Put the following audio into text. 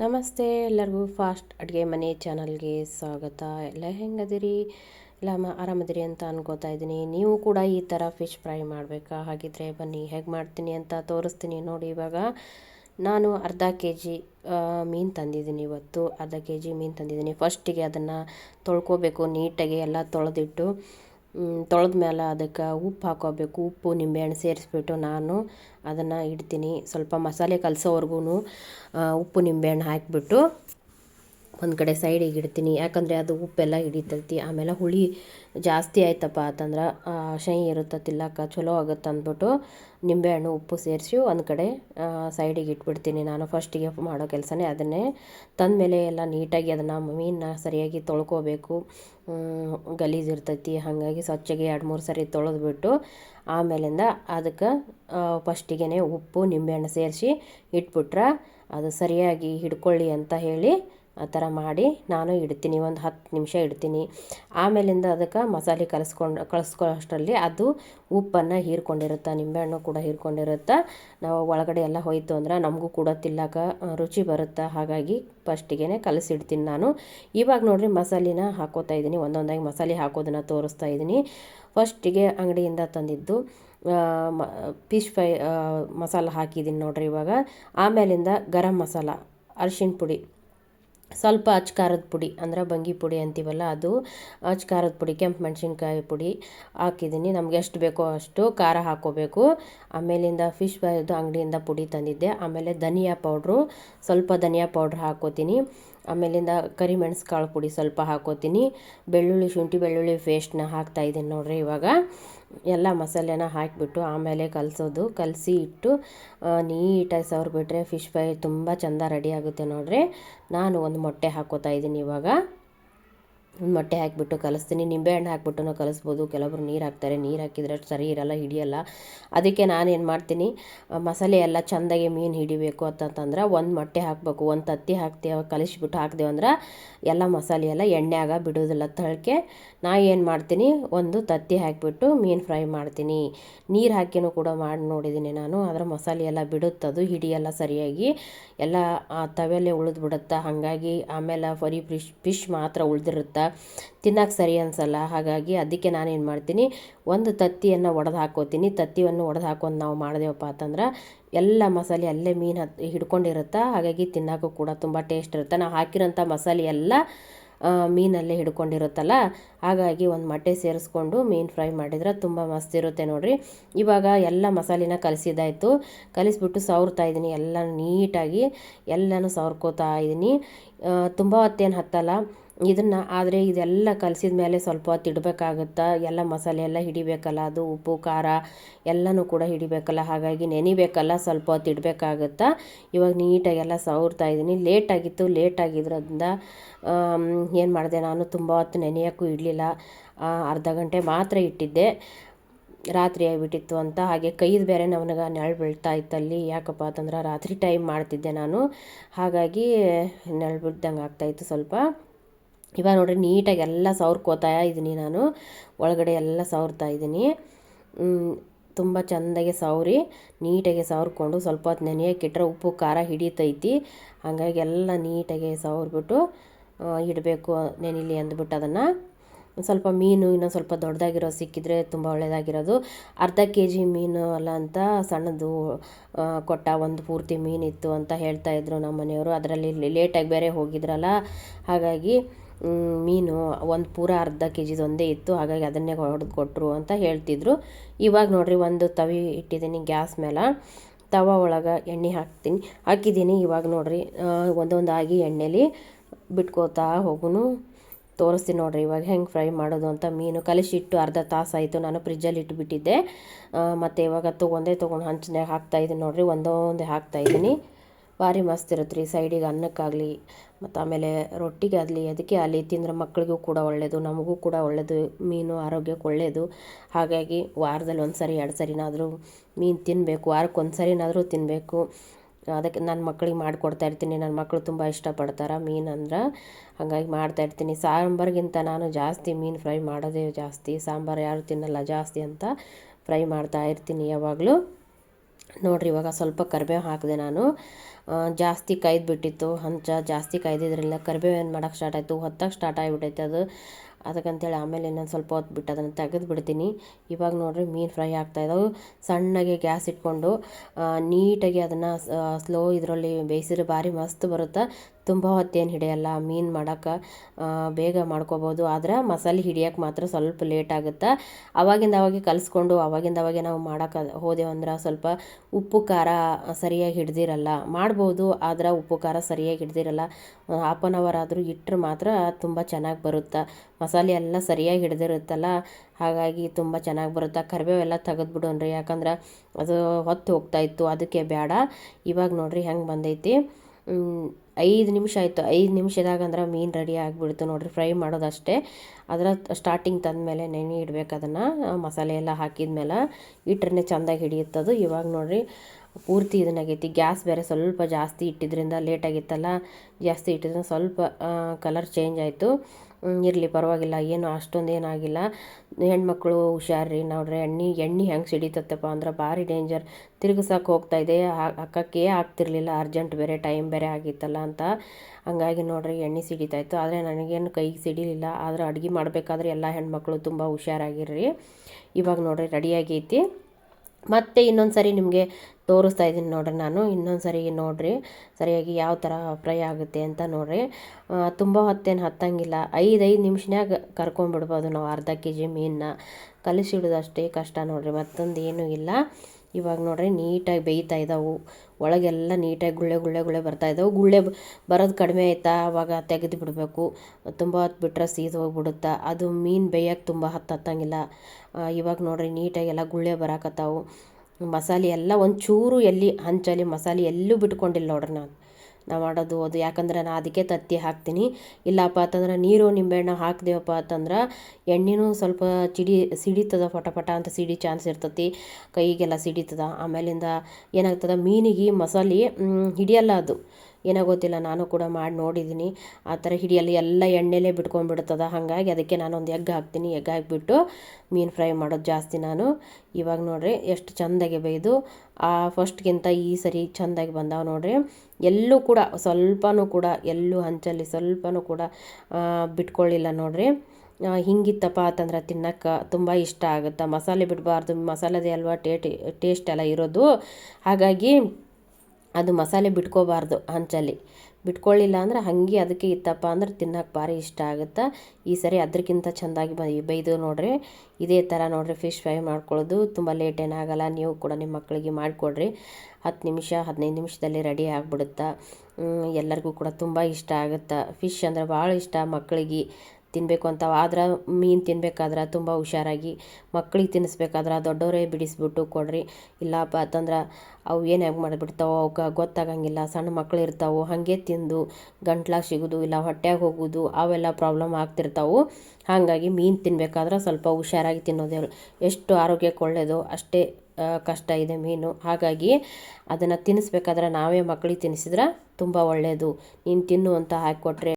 ನಮಸ್ತೆ, ಎಲ್ಲರಿಗೂ ಫಾಸ್ಟ್ ಅಡುಗೆ ಮನೆ ಚಾನಲ್ಗೆ ಸ್ವಾಗತ. ಎಲ್ಲ ಹೆಂಗದಿರಿ? ಎಲ್ಲ ಆರಾಮದಿರಿ ಅಂತ ಅನ್ಕೋತಾ ಇದ್ದೀನಿ. ನೀವು ಕೂಡ ಈ ಥರ ಫಿಶ್ ಫ್ರೈ ಮಾಡಬೇಕಾ? ಹಾಗಿದ್ರೆ ಬನ್ನಿ, ಹೇಗೆ ಮಾಡ್ತೀನಿ ಅಂತ ತೋರಿಸ್ತೀನಿ ನೋಡಿ ಇವಾಗ. ನಾನು ಅರ್ಧ ಕೆ ಜಿ ಮೀನು ತಂದಿದ್ದೀನಿ ಇವತ್ತು. ಅರ್ಧ ಕೆ ಜಿ ಮೀನು ತಂದಿದ್ದೀನಿ. ಫಸ್ಟಿಗೆ ಅದನ್ನು ತೊಳ್ಕೋಬೇಕು ನೀಟಾಗಿ ಎಲ್ಲ ತೊಳೆದಿಟ್ಟು. ತೊಳೆದ ಮೇಲೆ ಅದಕ್ಕೆ ಉಪ್ಪು ಹಾಕೋಬೇಕು. ಉಪ್ಪು, ನಿಂಬೆಹಣ್ಣು ಸೇರಿಸ್ಬಿಟ್ಟು ನಾನು ಅದನ್ನು ಇಡ್ತೀನಿ. ಸ್ವಲ್ಪ ಮಸಾಲೆ ಕಲಸೋವರ್ಗೂ ಉಪ್ಪು, ನಿಂಬೆಹಣ್ಣು ಹಾಕಿಬಿಟ್ಟು ಒಂದು ಕಡೆ ಸೈಡಿಗೆ ಇಡ್ತೀನಿ. ಯಾಕಂದರೆ ಅದು ಉಪ್ಪೆಲ್ಲ ಹಿಡಿತೈತಿ. ಆಮೇಲೆ ಹುಳಿ ಜಾಸ್ತಿ ಆಯ್ತಪ್ಪ ಅಂತಂದ್ರೆ ಶೈ ಇರುತ್ತೆ ತಿಲ್ಲಕ್ಕ ಚಲೋ ಆಗುತ್ತೆ ಅಂದ್ಬಿಟ್ಟು ನಿಂಬೆಹಣ್ಣು, ಉಪ್ಪು ಸೇರಿಸಿ ಒಂದು ಕಡೆ ಸೈಡಿಗೆ ಇಟ್ಬಿಡ್ತೀನಿ ನಾನು. ಫಸ್ಟಿಗೆ ಮಾಡೋ ಕೆಲಸನೇ ಅದನ್ನೇ. ತಂದಮೇಲೆ ಎಲ್ಲ ನೀಟಾಗಿ ಅದನ್ನು ಮೀನನ್ನ ಸರಿಯಾಗಿ ತೊಳ್ಕೊಬೇಕು. ಗಲೀಜಿರ್ತೈತಿ ಹಾಗಾಗಿ ಸ್ವಚ್ಛಗೆ ಎರಡು ಮೂರು ಸರಿ ತೊಳೆದ್ಬಿಟ್ಟು ಆಮೇಲಿಂದ ಅದಕ್ಕೆ ಫಸ್ಟಿಗೆ ಉಪ್ಪು, ನಿಂಬೆಹಣ್ಣು ಸೇರಿಸಿ ಇಟ್ಬಿಟ್ರೆ ಅದು ಸರಿಯಾಗಿ ಹಿಡ್ಕೊಳ್ಳಿ ಅಂತ ಹೇಳಿ ಆ ಥರ ಮಾಡಿ ನಾನು ಇಡ್ತೀನಿ, ಒಂದು ಹತ್ತು ನಿಮಿಷ ಇಡ್ತೀನಿ. ಆಮೇಲಿಂದ ಅದಕ್ಕೆ ಮಸಾಲೆ ಕಲಸ್ಕೊಂಡು ಕಳಿಸ್ಕೊಳ್ಳೋಷ್ಟರಲ್ಲಿ ಅದು ಉಪ್ಪನ್ನು ಹೀರ್ಕೊಂಡಿರುತ್ತೆ, ನಿಂಬೆಹಣ್ಣು ಕೂಡ ಹೀರ್ಕೊಂಡಿರುತ್ತೆ. ನಾವು ಒಳಗಡೆ ಎಲ್ಲ ಹೋಯಿತು ಅಂದ್ರೆ ನಮಗೂ ಕೂಡ ತಿಲ್ಲಕ ರುಚಿ ಬರುತ್ತೆ. ಹಾಗಾಗಿ ಫಸ್ಟಿಗೆ ಕಲಸಿಡ್ತೀನಿ ನಾನು. ಇವಾಗ ನೋಡಿರಿ ಮಸಾಲಿನ ಹಾಕೋತಾ ಇದ್ದೀನಿ, ಒಂದೊಂದಾಗಿ ಮಸಾಲೆ ಹಾಕೋದನ್ನು ತೋರಿಸ್ತಾ ಇದ್ದೀನಿ. ಫಸ್ಟಿಗೆ ಅಂಗಡಿಯಿಂದ ತಂದಿದ್ದು ಫಿಶ್ ಫ್ರೈ ಮಸಾಲ ಹಾಕಿದ್ದೀನಿ ನೋಡಿರಿ ಇವಾಗ. ಆಮೇಲಿಂದ ಗರಂ ಮಸಾಲ ಅರಶಿನ ಪುಡಿ. ಸ್ವಲ್ಪ ಅಚ್ ಖಾರದ ಪುಡಿ ಅಂದ್ರೆ ಬಂಗಿ ಪುಡಿ ಅಂತೀವಲ್ಲ ಅದು, ಅಚ್ ಖಾರದ ಪುಡಿ, ಕೆಂಪು ಮೆಣಸಿನ್ಕಾಯಿ ಪುಡಿ ಹಾಕಿದ್ದೀನಿ. ನಮ್ಗೆ ಎಷ್ಟು ಬೇಕೋ ಅಷ್ಟು ಖಾರ ಹಾಕ್ಕೋಬೇಕು ಆಮೇಲಿಂದ ಫಿಶ್ ಫ್ರೈದು ಅಂಗಡಿಯಿಂದ ಪುಡಿ ತಂದಿದ್ದೆ. ಆಮೇಲೆ ಧನಿಯಾ ಪೌಡ್ರು, ಸ್ವಲ್ಪ ಧನಿಯಾ ಪೌಡ್ರ್ ಹಾಕ್ಕೋತೀನಿ ಆಮೇಲಿಂದ ಕರಿಮೆಣಸು ಕಾಳು ಪುಡಿ ಸ್ವಲ್ಪ ಹಾಕೋತೀನಿ. ಬೆಳ್ಳುಳ್ಳಿ ಶುಂಠಿ ಬೆಳ್ಳುಳ್ಳಿ ಪೇಸ್ಟನ್ನ ಹಾಕ್ತಾ ಇದ್ದೀನಿ ನೋಡ್ರಿ ಇವಾಗ. ಎಲ್ಲ ಮಸಾಲೆನ ಹಾಕಿಬಿಟ್ಟು ಆಮೇಲೆ ಕಲಸೋದು. ಕಲಸಿ ಇಟ್ಟು ನೀಟಾಗಿ ಸವರ್ಬಿಟ್ರೆ ಫಿಶ್ ಫ್ರೈ ತುಂಬ ಚೆಂದ ರೆಡಿ ಆಗುತ್ತೆ ನೋಡ್ರಿ. ನಾನು ಒಂದು ಮೊಟ್ಟೆ ಹಾಕೋತಾ ಇದ್ದೀನಿ ಇವಾಗ. ಮೊಟ್ಟೆ ಹಾಕಿಬಿಟ್ಟು ಕಲಿಸ್ತೀನಿ ನಿಂಬೆಹಣ್ಣು ಹಾಕ್ಬಿಟ್ಟು ಕಲಿಸ್ಬೋದು. ಕೆಲವೊಬ್ರು ನೀರು ಹಾಕ್ತಾರೆ, ನೀರು ಹಾಕಿದರೆ ಸರಿ ಇರಲ್ಲ, ಹಿಡಿಯಲ್ಲ. ಅದಕ್ಕೆ ನಾನೇನು ಮಾಡ್ತೀನಿ ಮಸಾಲೆ ಎಲ್ಲ ಚೆಂದಾಗಿ ಮೀನು ಹಿಡಿಬೇಕು ಅಂತಂತಂದ್ರೆ ಒಂದು ಮೊಟ್ಟೆ ಹಾಕಬೇಕು, ಒಂದು ತತ್ತಿ ಹಾಕ್ತೇವೆ, ಕಲಿಸ್ಬಿಟ್ಟು ಹಾಕ್ದೇವು ಅಂದ್ರೆ ಎಲ್ಲ ಮಸಾಲೆ ಎಲ್ಲ ಎಣ್ಣೆಯಾಗ ಬಿಡೋದಿಲ್ಲ ತಳಕೆ. ನಾ ಏನು ಮಾಡ್ತೀನಿ, ಒಂದು ತತ್ತಿ ಹಾಕಿಬಿಟ್ಟು ಮೀನು ಫ್ರೈ ಮಾಡ್ತೀನಿ. ನೀರು ಹಾಕಿನೂ ಕೂಡ ಮಾಡಿ ನೋಡಿದ್ದೀನಿ ನಾನು ಅದರ ಮಸಾಲೆ ಎಲ್ಲ ಬಿಡುತ್ತದು ಹಿಡಿಯಲ್ಲ ಸರಿಯಾಗಿ. ಎಲ್ಲ ತವೆಯಲ್ಲೇ ಉಳಿದು ಬಿಡುತ್ತೆ, ಹಾಗಾಗಿ ಆಮೇಲೆ ಫರಿ ಫಿಶ್ ಫಿಶ್ ಮಾತ್ರ ಉಳಿದಿರುತ್ತೆ. ತಿನ್ನೋಕೆ ಸರಿ ಅನಿಸಲ್ಲ. ಹಾಗಾಗಿ ಅದಕ್ಕೆ ನಾನೇನು ಮಾಡ್ತೀನಿ, ಒಂದು ತತ್ತಿಯನ್ನು ಒಡೆದು ಹಾಕೋತೀನಿ ತತ್ತಿಯನ್ನು ಒಡೆದು ಹಾಕೊಂಡು ನಾವು ಮಾಡಿದೆವಪ್ಪ ಅಂತಂದ್ರೆ ಎಲ್ಲ ಮಸಾಲೆ ಅಲ್ಲೇ ಮೀನು ಹತ್ತು ಹಿಡ್ಕೊಂಡಿರುತ್ತೆ, ಹಾಗಾಗಿ ತಿನ್ನೋಕ್ಕೂ ಕೂಡ ತುಂಬ ಟೇಸ್ಟ್ ಇರುತ್ತೆ. ನಾವು ಹಾಕಿರೋಂಥ ಮಸಾಲೆ ಎಲ್ಲ ಮೀನಲ್ಲೇ ಹಿಡ್ಕೊಂಡಿರುತ್ತಲ್ಲ. ಹಾಗಾಗಿ ಒಂದು ಮೊಟ್ಟೆ ಸೇರಿಸ್ಕೊಂಡು ಮೀನು ಫ್ರೈ ಮಾಡಿದ್ರೆ ತುಂಬ ಮಸ್ತ್ ಇರುತ್ತೆ ನೋಡಿರಿ. ಇವಾಗ ಎಲ್ಲ ಮಸಾಲೆನ ಕಲಿಸಿದಾಯ್ತು ಕಲಿಸ್ಬಿಟ್ಟು ಸವರ್ತಾ ಇದ್ದೀನಿ ಎಲ್ಲ ನೀಟಾಗಿ ಎಲ್ಲನೂ ಸವರ್ಕೋತಾ ಇದ್ದೀನಿ ತುಂಬ ಹೊತ್ತೇನು ಹತ್ತಲ್ಲ. ಇದನ್ನು ಆದರೆ ಇದೆಲ್ಲ ಕಲಸಿದ ಮೇಲೆ ಸ್ವಲ್ಪ ಹೊತ್ತು ಇಡಬೇಕಾಗುತ್ತಾ. ಎಲ್ಲ ಮಸಾಲೆ ಎಲ್ಲ ಹಿಡಿಬೇಕಲ್ಲ, ಅದು ಉಪ್ಪು, ಖಾರ ಎಲ್ಲನೂ ಕೂಡ ಹಿಡಿಬೇಕಲ್ಲ. ಹಾಗಾಗಿ ನೆನಿಬೇಕಲ್ಲ, ಸ್ವಲ್ಪ ಹೊತ್ತು ಇಡಬೇಕಾಗುತ್ತಾ. ಇವಾಗ ನೀಟಾಗಿ ಎಲ್ಲ ಸವರ್ತಾ ಇದ್ದೀನಿ ಲೇಟಾಗಿತ್ತು ಲೇಟಾಗಿದ್ರಿಂದ ಏನು ಮಾಡಿದೆ ನಾನು, ತುಂಬ ಹೊತ್ತು ನೆನೆಯೋಕ್ಕೂ ಇಡಲಿಲ್ಲ. ಅರ್ಧ ಗಂಟೆ ಮಾತ್ರ ಇಟ್ಟಿದ್ದೆ. ರಾತ್ರಿ ಆಗಿಬಿಟ್ಟಿತ್ತು ಅಂತ. ಹಾಗೆ ಕೈದು ಬೇರೆ ನನಗೆ ನೆರಳು ಬೀಳ್ತಾ ಇತ್ತಲ್ಲಿ. ಯಾಕಪ್ಪ ಅಂತಂದ್ರೆ ರಾತ್ರಿ ಟೈಮ್ ಮಾಡ್ತಿದ್ದೆ ನಾನು. ಹಾಗಾಗಿ ನೆರಳು ಬಿಡ್ದಂಗೆ ಆಗ್ತಾಯಿತ್ತು ಸ್ವಲ್ಪ. ಇವಾಗ ನೋಡಿರಿ ನೀಟಾಗಿ ಎಲ್ಲ ಸವರ್ಕೋತಾ ಇದ್ದೀನಿ ನಾನು. ಒಳಗಡೆ ಎಲ್ಲ ಸವರ್ತಾ ಇದ್ದೀನಿ ತುಂಬ ಚೆಂದಾಗಿ ಸವರಿ. ನೀಟಾಗಿ ಸವ್ರ್ಕೊಂಡು ಸ್ವಲ್ಪ ಹೊತ್ತು ನೆನೆಯೋಕ್ಕಿಟ್ರೆ ಉಪ್ಪು, ಖಾರ ಹಿಡಿತೈತಿ. ಹಾಗಾಗಿ ಎಲ್ಲ ನೀಟಾಗಿ ಸವರ್ಬಿಟ್ಟು ಇಡಬೇಕು ನೆನಿಲಿ ಅಂದ್ಬಿಟ್ಟು ಅದನ್ನು. ಸ್ವಲ್ಪ ಮೀನು ಇನ್ನೊಂದು ಸ್ವಲ್ಪ ದೊಡ್ಡದಾಗಿರೋ ಸಿಕ್ಕಿದ್ರೆ ತುಂಬ ಒಳ್ಳೆಯದಾಗಿರೋದು ಅರ್ಧ ಕೆ ಜಿ ಮೀನು ಅಲ್ಲ ಅಂತ ಸಣ್ಣದು ಕೊಟ್ಟ ಒಂದು ಪೂರ್ತಿ ಮೀನಿತ್ತು ಅಂತ ಹೇಳ್ತಾಯಿದ್ರು ನಮ್ಮ ಮನೆಯವರು. ಅದರಲ್ಲಿ ಲೇಟಾಗಿ ಬೇರೆ ಹೋಗಿದ್ರಲ್ಲ. ಹಾಗಾಗಿ ಮೀನು ಒಂದು ಪೂರ ಅರ್ಧ ಕೆ ಜಿದೊಂದೇ ಇತ್ತು, ಹಾಗಾಗಿ ಅದನ್ನೇ ಹೊಡೆದು ಕೊಟ್ಟರು ಅಂತ ಹೇಳ್ತಿದ್ರು. ಇವಾಗ ನೋಡಿರಿ ಒಂದು ತವಿ ಇಟ್ಟಿದ್ದೀನಿ ಗ್ಯಾಸ್ ಮೇಲೆ ತವ ಒಳಗೆ ಎಣ್ಣೆ ಹಾಕ್ತೀನಿ. ಹಾಕಿದ್ದೀನಿ ಇವಾಗ ನೋಡಿರಿ ಒಂದೊಂದಾಗಿ ಎಣ್ಣೆಲಿ ಬಿಟ್ಕೋತಾ ಹೋಗುನು. ತೋರಿಸ್ತೀನಿ ನೋಡಿರಿ ಇವಾಗ ಹೆಂಗೆ ಫ್ರೈ ಮಾಡೋದು ಅಂತ. ಮೀನು ಕಲಿಸಿಟ್ಟು ಅರ್ಧ ತಾಸಾಯಿತು ನಾನು ಫ್ರಿಜ್ಜಲ್ಲಿ ಇಟ್ಟುಬಿಟ್ಟಿದ್ದೆ ಮತ್ತು ಇವಾಗ ತೊಗೊಂಡೇ ತೊಗೊಂಡು ಹಂಚಿನಾಗ ಹಾಕ್ತಾಯಿದ್ದೀನಿ ನೋಡಿರಿ, ಒಂದೊಂದೇ ಹಾಕ್ತಾಯಿದ್ದೀನಿ ಭಾರಿ ಮಸ್ತ್ ಇರುತ್ತೆ ರೀ. ಸೈಡಿಗೆ ಅನ್ನಕ್ಕಾಗಲಿ ಮತ್ತು ಆಮೇಲೆ ರೊಟ್ಟಿಗಾಗಲಿ ಅದಕ್ಕೆ ಅಲ್ಲಿ ತಿಂದರೆ ಮಕ್ಕಳಿಗೂ ಕೂಡ ಒಳ್ಳೆಯದು ನಮಗೂ ಕೂಡ ಒಳ್ಳೆಯದು ಮೀನು ಆರೋಗ್ಯಕ್ಕೆ ಒಳ್ಳೆಯದು ಹಾಗಾಗಿ ವಾರದಲ್ಲಿ ಒಂದು ಸರಿ ಎರಡು ಸರಿನಾದರೂ ಮೀನು ತಿನ್ನಬೇಕು ವಾರಕ್ಕೆ ಒಂದು ಸರಿನಾದರೂ ತಿನ್ನಬೇಕು ಅದಕ್ಕೆ ನನ್ನ ಮಕ್ಳಿಗೆ ಮಾಡಿಕೊಡ್ತಾ ಇರ್ತೀನಿ ನನ್ನ ಮಕ್ಕಳು ತುಂಬ ಇಷ್ಟಪಡ್ತಾರೆ ಮೀನು ಅಂದ್ರೆ. ಹಾಗಾಗಿ ಮಾಡ್ತಾಯಿರ್ತೀನಿ ಸಾಂಬಾರಿಗಿಂತ ನಾನು ಜಾಸ್ತಿ ಮೀನು ಫ್ರೈ ಮಾಡೋದೇ ಜಾಸ್ತಿ, ಸಾಂಬಾರು ಯಾರು ತಿನ್ನಲ್ಲ ಜಾಸ್ತಿ ಅಂತ ಫ್ರೈ ಮಾಡ್ತಾ ಇರ್ತೀನಿ ಯಾವಾಗಲೂ. ನೋಡಿರಿ, ಇವಾಗ ಸ್ವಲ್ಪ ಕರಿಬೇವು ಹಾಕಿದೆ ನಾನು. ಜಾಸ್ತಿ ಕಾಯ್ದು ಬಿಟ್ಟಿತ್ತು ಹಂಚ ಜಾಸ್ತಿ ಕಾಯ್ದಿದ್ರಿಲ್ಲ, ಕರಿಬೇವು ಏನು ಮಾಡೋಕ್ಕೆ ಸ್ಟಾರ್ಟ್ ಆಯಿತು? ಹೊತ್ತಕ್ಕೆ ಸ್ಟಾರ್ಟ್ ಆಗಿಬಿಟ್ಟೈತೆ ಅದು. ಅದಕ್ಕಂತೇಳಿ ಆಮೇಲೆ ಇನ್ನೊಂದು ಸ್ವಲ್ಪ ಹೊತ್ತು ಬಿಟ್ಟು ಅದನ್ನು ತೆಗೆದು ಬಿಡ್ತೀನಿ. ಇವಾಗ ನೋಡಿರಿ ಮೀನು ಫ್ರೈ ಆಗ್ತಾಯಿದ್ದಾವೆ ಸಣ್ಣಗೆ ಗ್ಯಾಸ್ ಇಟ್ಕೊಂಡು ನೀಟಾಗಿ ಅದನ್ನು ಸ್ಲೋ ಇದರಲ್ಲಿ ಬೇಯಿಸಿದ್ರೆ ಭಾರಿ ಮಸ್ತ್ ಬರುತ್ತೆ. ತುಂಬ ಹೊತ್ತೇನು ಹಿಡಿಯಲ್ಲ ಮೀನು ಮಾಡೋಕ್ಕೆ ಬೇಗ ಮಾಡ್ಕೋಬೋದು. ಆದ್ರೆ ಮಸಾಲೆ ಹಿಡಿಯೋಕೆ ಮಾತ್ರ ಸ್ವಲ್ಪ ಲೇಟ್ ಆಗುತ್ತೆ. ಅವಾಗಿಂದ ಅವಾಗೆ ಕಲಿಸ್ಕೊಂಡು, ಅವಾಗಿಂದ ಅವಾಗೆ ನಾವು ಮಾಡೋಕೆ ಹೋದೆವು ಅಂದ್ರೆ ಸ್ವಲ್ಪ ಉಪ್ಪು, ಖಾರ ಸರಿಯಾಗಿ ಹಿಡ್ದಿರಲ್ಲ. ಮಾಡ್ಬೋದು, ಆದ್ರೆ ಉಪ್ಪು, ಖಾರ ಸರಿಯಾಗಿ ಹಿಡ್ದಿರಲ್ಲ. ಹಾಫ್ ಆನ್ ಅವರ್ ಆದರೂ ಇಟ್ಟರೆ ಮಾತ್ರ ತುಂಬ ಚೆನ್ನಾಗಿ ಬರುತ್ತೆ. ಮಸಾಲೆ ಎಲ್ಲ ಸರಿಯಾಗಿ ಹಿಡ್ದಿರುತ್ತಲ್ಲ, ಹಾಗಾಗಿ ತುಂಬ ಚೆನ್ನಾಗಿ ಬರುತ್ತೆ. ಕರಿಬೇವೆಲ್ಲ ರೀ ಯಾಕಂದ್ರೆ ಅದು ಹೊತ್ತು ಹೋಗ್ತಾ ಇತ್ತು, ಅದಕ್ಕೆ ಬೇಡ. ಇವಾಗ ನೋಡಿರಿ ಹೆಂಗೆ ಬಂದೈತಿ. ಐದು ನಿಮಿಷ ಆಯಿತು. ಐದು ನಿಮಿಷದಾಗಂದ್ರೆ ಮೀನು ರೆಡಿ ಆಗಿಬಿಡ್ತು ನೋಡಿರಿ ಫ್ರೈ ಮಾಡೋದಷ್ಟೇ. ಅದರ ಸ್ಟಾರ್ಟಿಂಗ್ ತಂದಮೇಲೆ ನೆನೆ ಇಡ್ಬೇಕು ಅದನ್ನು, ಮಸಾಲೆ ಎಲ್ಲ ಹಾಕಿದ ಮೇಲೆ ಇಟ್ರೆ ಚೆಂದಾಗಿ ಹಿಡಿಯುತ್ತದು ಇವಾಗ ನೋಡಿರಿ, ಪೂರ್ತಿ ಇದನ್ನಾಗೈತಿ. ಗ್ಯಾಸ್ ಬೇರೆ ಸ್ವಲ್ಪ ಜಾಸ್ತಿ ಇಟ್ಟಿದ್ದರಿಂದ ಲೇಟ್ ಆಗಿತ್ತಲ್ಲ, ಜಾಸ್ತಿ ಇಟ್ಟಿದ್ರೆ ಸ್ವಲ್ಪ ಕಲರ್ ಚೇಂಜ್ ಆಯಿತು. ಇರಲಿ, ಪರವಾಗಿಲ್ಲ. ಏನು, ಅಷ್ಟೊಂದು ಏನಾಗಿಲ್ಲ. ಹೆಣ್ಮಕ್ಳು ರೀ ನೋಡ್ರಿ, ಎಣ್ಣೆ ಎಣ್ಣೆ ಹೆಂಗೆ ಸಿಡಿತತ್ತಪ್ಪ ಅಂದ್ರೆ ಭಾರಿ ಡೇಂಜರ್. ತಿರ್ಗಿಸಕ್ಕೆ ಹೋಗ್ತಾಯಿದ್ದೆ ಹಾಕಕ್ಕೆ ಆಗ್ತಿರ್ಲಿಲ್ಲ, ಅರ್ಜೆಂಟ್ ಬೇರೆ ಟೈಮ್ ಬೇರೆ ಆಗಿತ್ತಲ್ಲ ಅಂತ. ಹಂಗಾಗಿ ನೋಡ್ರಿ, ಎಣ್ಣೆ ಸಿಡಿತಾಯಿತ್ತು ಆದರೆ ನನಗೇನು ಕೈಗೆ ಸಿಡಿಲಿಲ್ಲ. ಆದರೆ ಅಡುಗೆ ಮಾಡಬೇಕಾದ್ರೆ ಎಲ್ಲ ಹೆಣ್ಮಕ್ಳು ತುಂಬ ಹುಷಾರಾಗಿರ್ರಿ. ಇವಾಗ ನೋಡ್ರಿ ರೆಡಿಯಾಗೈತಿ ಮತ್ತೆ ಇನ್ನೊಂದು ಸರಿ ನಿಮಗೆ ತೋರಿಸ್ತಾ ಇದ್ದೀನಿ ನೋಡ್ರಿ ನಾನು. ಇನ್ನೊಂದು ಸರಿ ನೋಡಿರಿ ಸರಿಯಾಗಿ ಯಾವ ಥರ ಫ್ರೈ ಆಗುತ್ತೆ ಅಂತ ನೋಡಿರಿ. ತುಂಬ ಹೊತ್ತೇನು ಹತ್ತಂಗಿಲ್ಲ. ಐದು ಐದು ನಿಮಿಷನ್ಯಾಗ ಕರ್ಕೊಂಡ್ಬಿಡ್ಬೋದು ನಾವು ಅರ್ಧ ಕೆ ಜಿ ಮೀನನ್ನ ಕಲಿಸಿಡೋದು ಕಷ್ಟ ನೋಡಿರಿ ಮತ್ತೊಂದು ಏನೂ ಇಲ್ಲ. ಇವಾಗ ನೋಡ್ರಿ ನೀಟಾಗಿ ಬೇಯ್ತಾ ಇದ್ದಾವೆ ಒಳಗೆಲ್ಲ ನೀಟಾಗಿ ಗುಳ್ಳೆ ಗುಳ್ಳೆ ಗುಳ್ಳೆ ಬರ್ತಾ ಇದ್ದಾವೆ ಗುಳ್ಳೆ ಬರೋದು ಕಡಿಮೆ ಆಯ್ತಾ? ಅವಾಗ ತೆಗೆದು ಬಿಡಬೇಕು. ತುಂಬ ಹೊತ್ತು ಬಿಟ್ಟರೆ ಸೀದು ಹೋಗ್ಬಿಡುತ್ತೆ? ಅದು ಮೀನು ಬೇಯೋಕೆ ತುಂಬ ಹತ್ತು ಹತ್ತಂಗಿಲ್ಲ. ಇವಾಗ ನೋಡ್ರಿ ನೀಟಾಗಿ ಎಲ್ಲ ಗುಳ್ಳೆ ಬರಾಕತ್ತಾವು. ಮಸಾಲೆ ಎಲ್ಲ ಒಂಚೂರು ಎಲ್ಲಿ ಹಂಚಲ್ಲಿ ಮಸಾಲೆ ಎಲ್ಲೂ ಬಿಟ್ಕೊಂಡಿಲ್ಲ ನೋಡ್ರಿ ನಾನು. ನಾ ಮಾಡೋದು ಅದು. ಯಾಕಂದ್ರೆ ನಾನು ಅದಕ್ಕೆ ತತ್ತಿ ಹಾಕ್ತೀನಿ. ಇಲ್ಲಪ್ಪ ಅಂತಂದ್ರೆ ನೀರು ನಿಂಬೆಹಣ್ಣು ಹಾಕ್ದೇವಪ್ಪ ಅಂತಂದ್ರೆ ಎಣ್ಣೆನೂ ಸ್ವಲ್ಪ ಚಿಡಿ ಸಿಡಿತದ ಪಟ ಪಟ ಅಂತ ಸಿಡಿ ಚಾನ್ಸ್ ಇರ್ತತಿ. ಕೈಗೆಲ್ಲ ಸಿಡಿತದ. ಆಮೇಲಿಂದ ಏನಾಗ್ತದೆ? ಮೀನಿಗೆ ಮಸಾಲೆ ಹಿಡಿಯಲ್ಲ ಅದು. ಏನೋ ಗೊತ್ತಿಲ್ಲ, ನಾನು ಕೂಡ ಮಾಡಿ ನೋಡಿದ್ದೀನಿ. ಆ ಥರ ಹಿಡಿಯಲ್ಲಿ ಎಲ್ಲ ಎಣ್ಣೆಲೇ ಬಿಟ್ಕೊಂಡ್ಬಿಡ್ತದ. ಹಾಗಾಗಿ ಅದಕ್ಕೆ ನಾನು ಒಂದು ಎಗ್ ಹಾಕ್ತೀನಿ. ಎಗ್ ಹಾಕಿಬಿಟ್ಟು ಮೀನು ಫ್ರೈ ಮಾಡೋದು ಜಾಸ್ತಿ ನಾನು. ಇವಾಗ ನೋಡಿರಿ ಎಷ್ಟು ಚೆಂದಾಗಿ ಬೇಯ್ದು, ಆ ಫಸ್ಟ್ಗಿಂತ ಈ ಸರಿ ಚೆಂದಾಗಿ ಬಂದಾವೆ ನೋಡಿರಿ. ಎಲ್ಲೂ ಕೂಡ ಸ್ವಲ್ಪನೂ ಕೂಡ, ಎಲ್ಲೂ ಹಂಚಲ್ಲಿ ಸ್ವಲ್ಪನೂ ಕೂಡ ಬಿಟ್ಕೊಳ್ಳಿಲ್ಲ ನೋಡಿರಿ. ಹಿಂಗಿತ್ತಪ್ಪ ಅಂತಂದ್ರೆ ತಿನ್ನೋಕ್ಕೆ ತುಂಬ ಇಷ್ಟ ಆಗುತ್ತೆ. ಮಸಾಲೆ ಬಿಡಬಾರ್ದು. ಮಸಾಲೆದೇ ಅಲ್ವಾ ಟೇಟ್, ಟೇಸ್ಟ್ ಎಲ್ಲ ಇರೋದು. ಹಾಗಾಗಿ ಅದು ಮಸಾಲೆ ಬಿಟ್ಕೋಬಾರ್ದು ಹಂಚಲ್ಲಿ ಬಿಟ್ಕೊಳ್ಳಿಲ್ಲ ಅಂದ್ರೆ ಹಾಗೆ ಅದಕ್ಕೆ ಇತ್ತಪ್ಪ ಅಂದ್ರೆ ತಿನ್ನಕ್ಕೆ ಭಾರಿ ಇಷ್ಟ ಆಗುತ್ತೆ. ಈ ಸರಿ ಅದಕ್ಕಿಂತ ಚೆಂದಾಗಿ ಬೈ, ಬೈದು ನೋಡಿರಿ. ಇದೇ ಥರ ನೋಡಿರಿ ಫಿಶ್ ಫ್ರೈ ಮಾಡ್ಕೊಳ್ಳೋದು. ತುಂಬ ಲೇಟ್ ಏನಾಗಲ್ಲ ನೀವು ಕೂಡ ನಿಮ್ಮ ಮಕ್ಕಳಿಗೆ ಮಾಡಿಕೊಡ್ರಿ. ಹತ್ತು ನಿಮಿಷ, ಹದಿನೈದು ನಿಮಿಷದಲ್ಲಿ ರೆಡಿ ಆಗಿಬಿಡುತ್ತಾ. ಎಲ್ಲರಿಗೂ ಕೂಡ ತುಂಬ ಇಷ್ಟ ಆಗುತ್ತೆ. ಫಿಶ್ ಅಂದರೆ ಭಾಳ ಇಷ್ಟ ಮಕ್ಕಳಿಗೆ. ತಿನ್ನಬೇಕು ಅಂತ ಆದ್ರೆ ಮೀನು ತಿನ್ಬೇಕಾದ್ರೆ ತುಂಬ ಹುಷಾರಾಗಿ ಮಕ್ಳಿಗೆ ತಿನ್ನಿಸ್ಬೇಕಾದ್ರೆ ದೊಡ್ಡವರೇ ಬಿಡಿಸ್ಬಿಟ್ಟು ಕೊಡ್ರಿ. ಇಲ್ಲಪ್ಪ ಅಂತಂದ್ರೆ ಅವು ಏನು ಹೆಂಗೆ ಮಾಡಿಬಿಡ್ತಾವೋ ಅವಕ್ಕೆ ಗೊತ್ತಾಗಂಗಿಲ್ಲ. ಸಣ್ಣ ಮಕ್ಳು ಇರ್ತಾವೆ, ಹಾಗೆ ತಿಂದು ಗಂಟ್ಲಾಗ ಸಿಗೋದು, ಇಲ್ಲ ಹೊಟ್ಟೆಗೆ ಹೋಗೋದು, ಅವೆಲ್ಲ ಪ್ರಾಬ್ಲಮ್ ಆಗ್ತಿರ್ತಾವೆ. ಹಾಗಾಗಿ ಮೀನು ತಿನ್ಬೇಕಾದ್ರೆ ಸ್ವಲ್ಪ ಹುಷಾರಾಗಿ ತಿನ್ನೋದೇ ಎಷ್ಟು ಆರೋಗ್ಯಕ್ಕೆ ಒಳ್ಳೆಯದು ಅಷ್ಟೇ ಕಷ್ಟ ಇದೆ ಮೀನು. ಹಾಗಾಗಿ ಅದನ್ನು ತಿನ್ನಿಸ್ಬೇಕಾದ್ರೆ ನಾವೇ ಮಕ್ಕಳಿಗೆ ತಿನ್ನಿಸಿದ್ರೆ ತುಂಬ ಒಳ್ಳೆಯದು ನೀನು ತಿನ್ನು ಅಂತ ಹಾಕಿಕೊಟ್ರೆ